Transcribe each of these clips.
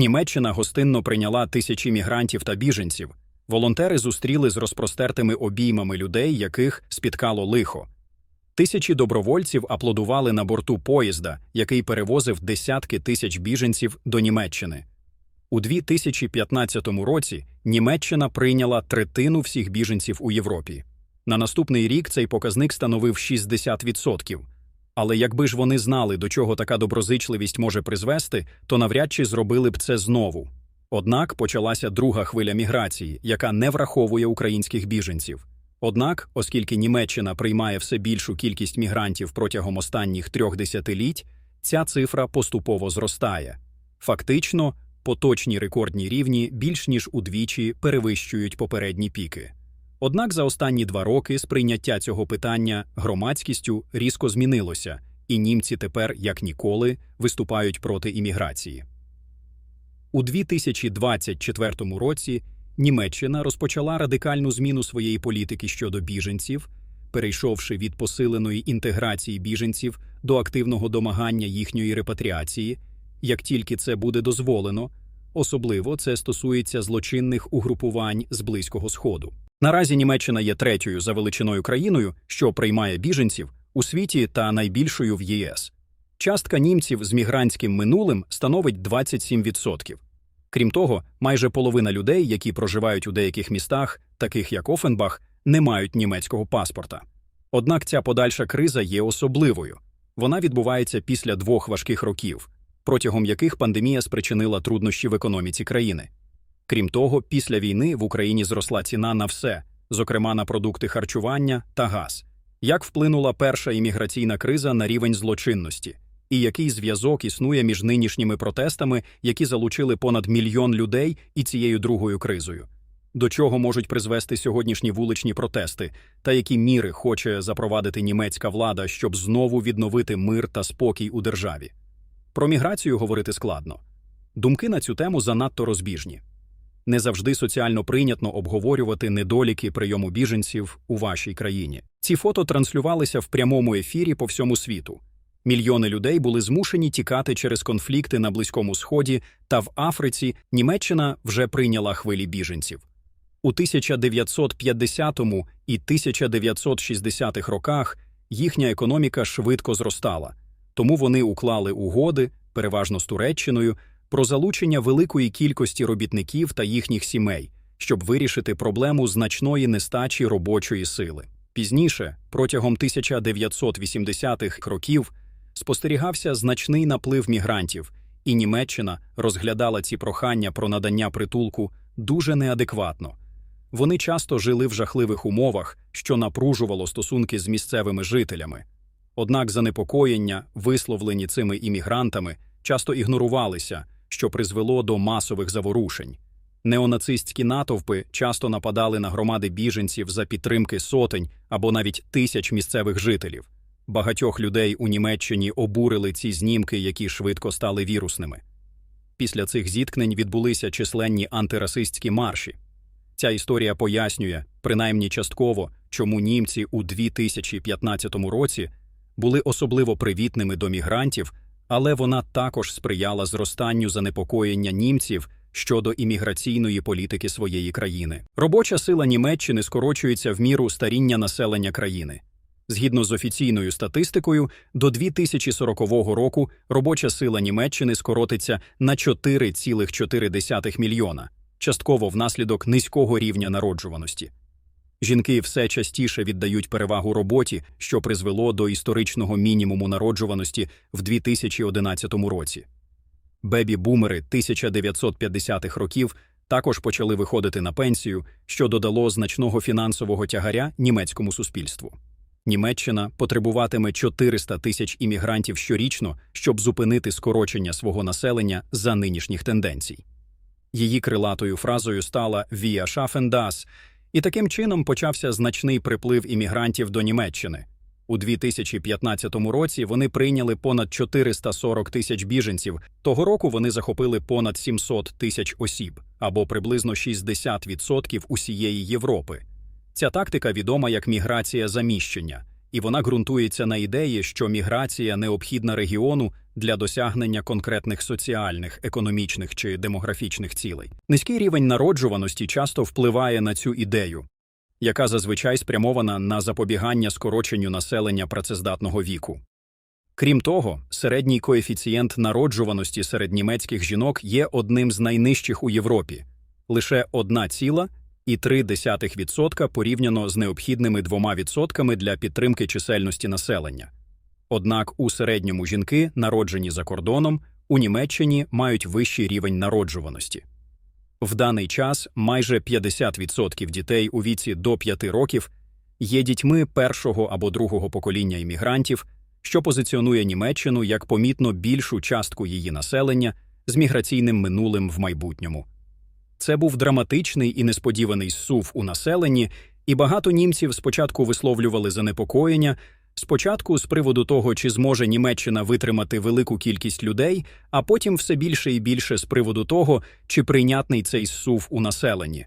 Німеччина гостинно прийняла тисячі мігрантів та біженців. Волонтери зустріли з розпростертими обіймами людей, яких спіткало лихо. Тисячі добровольців аплодували на борту поїзда, який перевозив десятки тисяч біженців до Німеччини. У 2015 році Німеччина прийняла третину всіх біженців у Європі. На наступний рік цей показник становив 60%. Але якби ж вони знали, до чого така доброзичливість може призвести, то навряд чи зробили б це знову. Однак почалася друга хвиля міграції, яка не враховує українських біженців. Однак, оскільки Німеччина приймає все більшу кількість мігрантів протягом останніх трьох десятиліть, ця цифра поступово зростає. Фактично, поточні рекордні рівні більш ніж удвічі перевищують попередні піки. Однак за останні два роки сприйняття цього питання громадськістю різко змінилося, і німці тепер, як ніколи, виступають проти імміграції. У 2024 році Німеччина розпочала радикальну зміну своєї політики щодо біженців, перейшовши від посиленої інтеграції біженців до активного домагання їхньої репатріації, як тільки це буде дозволено, особливо це стосується злочинних угрупувань з Близького Сходу. Наразі Німеччина є третьою за величиною країною, що приймає біженців у світі та найбільшою в ЄС. Частка німців з мігрантським минулим становить 27%. Крім того, майже половина людей, які проживають у деяких містах, таких як Офенбах, не мають німецького паспорта. Однак ця подальша криза є особливою. Вона відбувається після двох важких років, протягом яких пандемія спричинила труднощі в економіці країни. Крім того, після війни в Україні зросла ціна на все, зокрема на продукти харчування та газ. Як вплинула перша імміграційна криза на рівень злочинності? І який зв'язок існує між нинішніми протестами, які залучили понад мільйон людей і цією другою кризою? До чого можуть призвести сьогоднішні вуличні протести, та які міри хоче запровадити німецька влада, щоб знову відновити мир та спокій у державі? Про міграцію говорити складно. Думки на цю тему занадто розбіжні. Не завжди соціально прийнятно обговорювати недоліки прийому біженців у вашій країні. Ці фото транслювалися в прямому ефірі по всьому світу. Мільйони людей були змушені тікати через конфлікти на Близькому Сході та в Африці Німеччина вже прийняла хвилі біженців. У 1950 і 1960 роках їхня економіка швидко зростала, тому вони уклали угоди, переважно з Туреччиною, про залучення великої кількості робітників та їхніх сімей, щоб вирішити проблему значної нестачі робочої сили. Пізніше, протягом 1980-х років, спостерігався значний наплив мігрантів, і Німеччина розглядала ці прохання про надання притулку дуже неадекватно. Вони часто жили в жахливих умовах, що напружувало стосунки з місцевими жителями. Однак занепокоєння, висловлені цими іммігрантами, часто ігнорувалися, що призвело до масових заворушень. Неонацистські натовпи часто нападали на громади біженців за підтримки сотень або навіть тисяч місцевих жителів. Багатьох людей у Німеччині обурили ці знімки, які швидко стали вірусними. Після цих зіткнень відбулися численні антирасистські марші. Ця історія пояснює, принаймні частково, чому німці у 2015 році були особливо привітними до мігрантів, але вона також сприяла зростанню занепокоєння німців щодо імміграційної політики своєї країни. Робоча сила Німеччини скорочується в міру старіння населення країни. Згідно з офіційною статистикою, до 2040 року робоча сила Німеччини скоротиться на 4,4 мільйона, частково внаслідок низького рівня народжуваності. Жінки все частіше віддають перевагу роботі, що призвело до історичного мінімуму народжуваності в 2011 році. Бебі-бумери 1950-х років також почали виходити на пенсію, що додало значного фінансового тягаря німецькому суспільству. Німеччина потребуватиме 400 тисяч іммігрантів щорічно, щоб зупинити скорочення свого населення за нинішніх тенденцій. Її крилатою фразою стала «Wir schaffen das», і таким чином почався значний приплив іммігрантів до Німеччини. У 2015 році вони прийняли понад 440 тисяч біженців. Того року вони захопили понад 700 тисяч осіб або приблизно 60% усієї Європи. Ця тактика відома як міграція заміщення, і вона ґрунтується на ідеї, що міграція необхідна регіону для досягнення конкретних соціальних, економічних чи демографічних цілей. Низький рівень народжуваності часто впливає на цю ідею, яка зазвичай спрямована на запобігання скороченню населення працездатного віку. Крім того, середній коефіцієнт народжуваності серед німецьких жінок є одним з найнижчих у Європі лише 1,3% порівняно з необхідними 2% для підтримки чисельності населення. Однак у середньому жінки, народжені за кордоном, у Німеччині мають вищий рівень народжуваності. В даний час майже 50% дітей у віці до 5 років є дітьми першого або другого покоління іммігрантів, що позиціонує Німеччину як помітно більшу частку її населення з міграційним минулим в майбутньому. Це був драматичний і несподіваний сув у населенні, і багато німців спочатку висловлювали занепокоєння, спочатку з приводу того, чи зможе Німеччина витримати велику кількість людей, а потім все більше і більше з приводу того, чи прийнятний цей сув у населенні.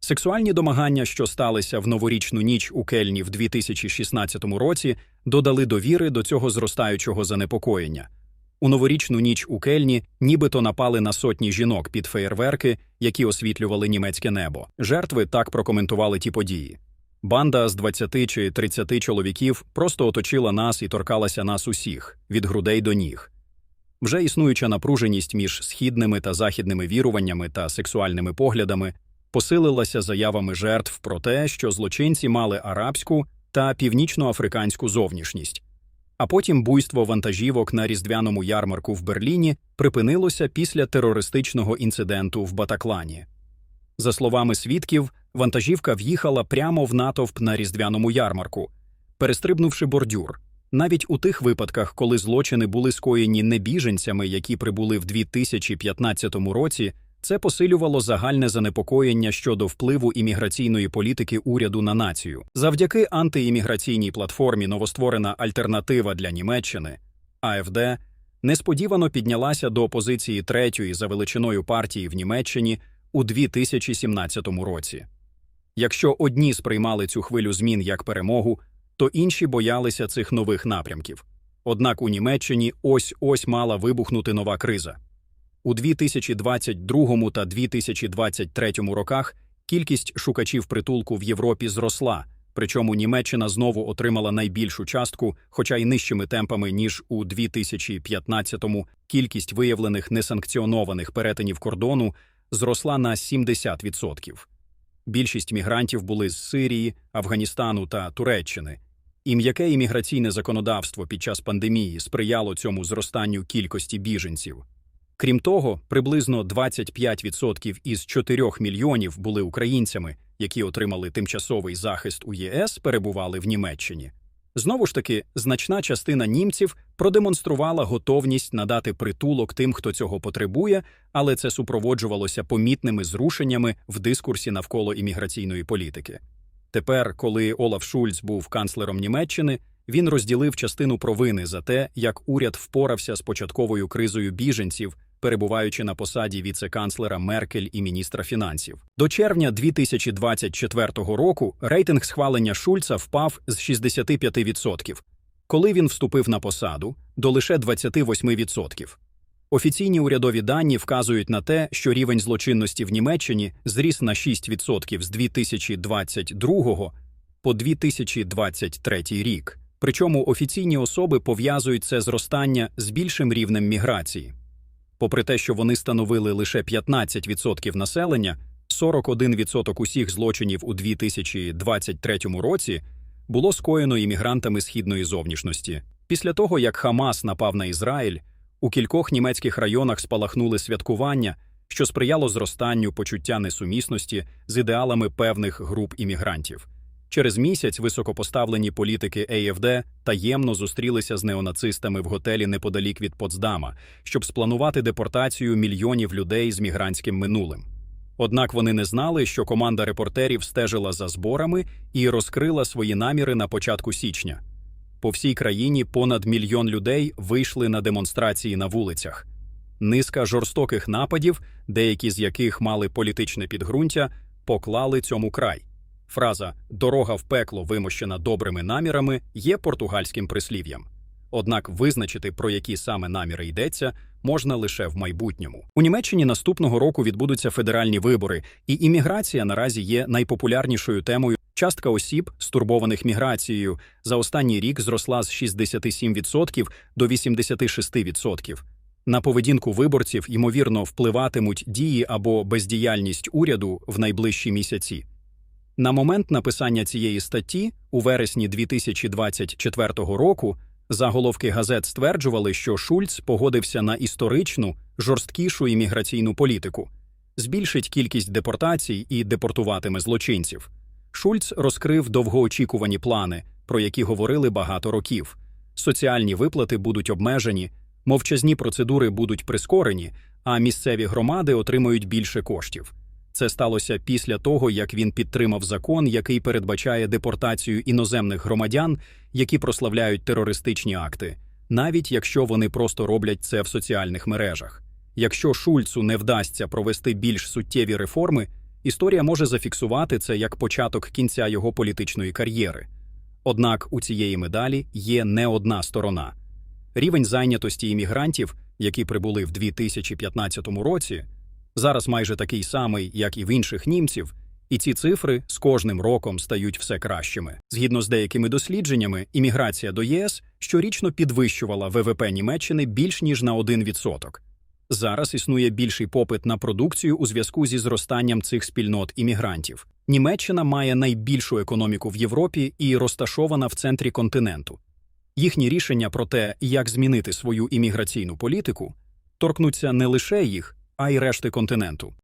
Сексуальні домагання, що сталися в новорічну ніч у Кельні в 2016 році, додали довіри до цього зростаючого занепокоєння. У новорічну ніч у Кельні нібито напали на сотні жінок під феєрверки, які освітлювали німецьке небо. Жертви так прокоментували ті події. Банда з 20 чи 30 чоловіків просто оточила нас і торкалася нас усіх від грудей до ніг. Вже існуюча напруженість між східними та західними віруваннями та сексуальними поглядами посилилася заявами жертв про те, що злочинці мали арабську та північноафриканську зовнішність. А потім буйство вантажівок на різдвяному ярмарку в Берліні припинилося після терористичного інциденту в Батаклані. За словами свідків, вантажівка в'їхала прямо в натовп на різдвяному ярмарку, перестрибнувши бордюр. Навіть у тих випадках, коли злочини були скоєні не біженцями, які прибули в 2015 році, це посилювало загальне занепокоєння щодо впливу імміграційної політики уряду на націю. Завдяки антиімміграційній платформі новостворена альтернатива для Німеччини АФД несподівано піднялася до позиції третьої за величиною партії в Німеччині у 2017 році. Якщо одні сприймали цю хвилю змін як перемогу, то інші боялися цих нових напрямків. Однак у Німеччині ось ось мала вибухнути нова криза. У 2022 та 2023 роках кількість шукачів притулку в Європі зросла, причому Німеччина знову отримала найбільшу частку, хоча й нижчими темпами, ніж у 2015-му кількість виявлених несанкціонованих перетинів кордону зросла на 70%. Більшість мігрантів були з Сирії, Афганістану та Туреччини. І м'яке імміграційне законодавство під час пандемії сприяло цьому зростанню кількості біженців. Крім того, приблизно 25% із 4 мільйонів були українцями, які отримали тимчасовий захист у ЄС, перебували в Німеччині. Знову ж таки, значна частина німців продемонструвала готовність надати притулок тим, хто цього потребує, але це супроводжувалося помітними зрушеннями в дискурсі навколо імміграційної політики. Тепер, коли Олаф Шульц був канцлером Німеччини, він розділив частину провини за те, як уряд впорався з початковою кризою біженців, перебуваючи на посаді віце-канцлера Меркель і міністра фінансів. До червня 2024 року рейтинг схвалення Шульца впав з 65%, коли він вступив на посаду, до лише 28%. Офіційні урядові дані вказують на те, що рівень злочинності в Німеччині зріс на 6% з 2022 по 2023 рік. Причому офіційні особи пов'язують це зростання з більшим рівнем міграції. Попри те, що вони становили лише 15% населення, 41% усіх злочинів у 2023 році було скоєно іммігрантами східної зовнішності. Після того, як Хамас напав на Ізраїль, у кількох німецьких районах спалахнули святкування, що сприяло зростанню почуття несумісності з ідеалами певних груп іммігрантів. Через місяць високопоставлені політики АФД таємно зустрілися з неонацистами в готелі неподалік від Потсдама, щоб спланувати депортацію мільйонів людей з мігрантським минулим. Однак вони не знали, що команда репортерів стежила за зборами і розкрила свої наміри на початку січня. По всій країні понад мільйон людей вийшли на демонстрації на вулицях. Низка жорстоких нападів, деякі з яких мали політичне підґрунтя, поклали цьому край. Фраза дорога в пекло, вимощена добрими намірами, є португальським прислів'ям. Однак визначити, про які саме наміри йдеться, можна лише в майбутньому. У Німеччині наступного року відбудуться федеральні вибори, і імміграція наразі є найпопулярнішою темою. Частка осіб, стурбованих міграцією, за останній рік зросла з 67% до 86%. На поведінку виборців, ймовірно, впливатимуть дії або бездіяльність уряду в найближчі місяці. На момент написання цієї статті, у вересні 2024 року, заголовки газет стверджували, що Шульц погодився на історичну, жорсткішу імміграційну політику, збільшить кількість депортацій і депортуватиме злочинців. Шульц розкрив довгоочікувані плани, про які говорили багато років. Соціальні виплати будуть обмежені, мовчазні процедури будуть прискорені, а місцеві громади отримають більше коштів. Це сталося після того, як він підтримав закон, який передбачає депортацію іноземних громадян, які прославляють терористичні акти, навіть якщо вони просто роблять це в соціальних мережах. Якщо Шульцу не вдасться провести більш суттєві реформи, історія може зафіксувати це як початок кінця його політичної кар'єри. Однак у цієї медалі є не одна сторона. Рівень зайнятості іммігрантів, які прибули в 2015 році, зараз майже такий самий, як і в інших німців, і ці цифри з кожним роком стають все кращими. Згідно з деякими дослідженнями, імміграція до ЄС щорічно підвищувала ВВП Німеччини більш ніж на 1%. Зараз існує більший попит на продукцію у зв'язку зі зростанням цих спільнот іммігрантів. Німеччина має найбільшу економіку в Європі і розташована в центрі континенту. Їхні рішення про те, як змінити свою імміграційну політику, торкнуться не лише їх, а й решти континенту.